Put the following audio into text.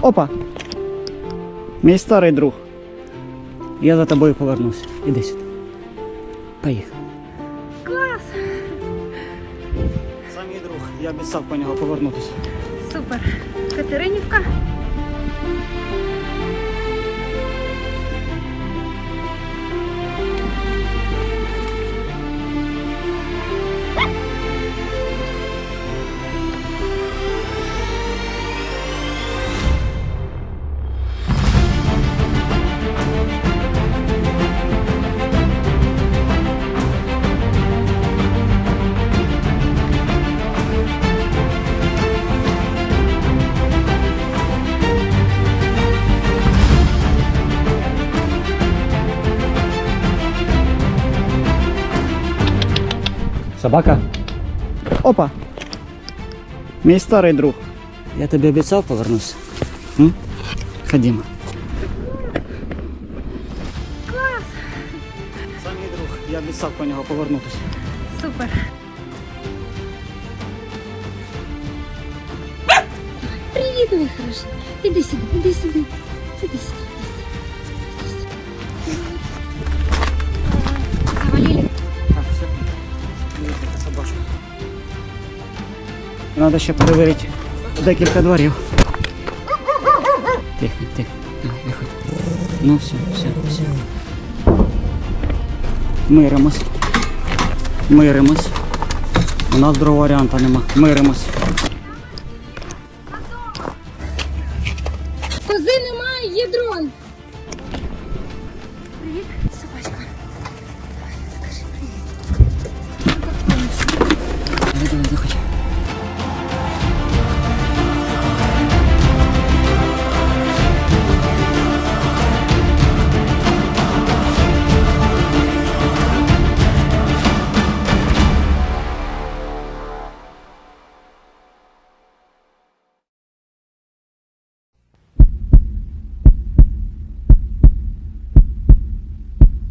Опа! Мій старий друг. Я за тобою повернуся. Іди сюди. Поїхали. Клас! Це мій друг. Я обіцяв по нього повернутися. Супер. Катеринівка. Собака. Опа. Мій старий друг. Я тобі обіцяв повернуся. М? Ходімо. Клас! Це мій друг. Я обіцяв по нього повернутися. Супер. Привіт, мій хороший. Іди сюди, іди сюди. Іди сюди. Треба ще перевірити декілька дворів. Тихо, тихо. Ну все, все, все. Миримось. Миримось. У нас другого варіанта нема. Миримось. Кози немає, є дрон. Привіт.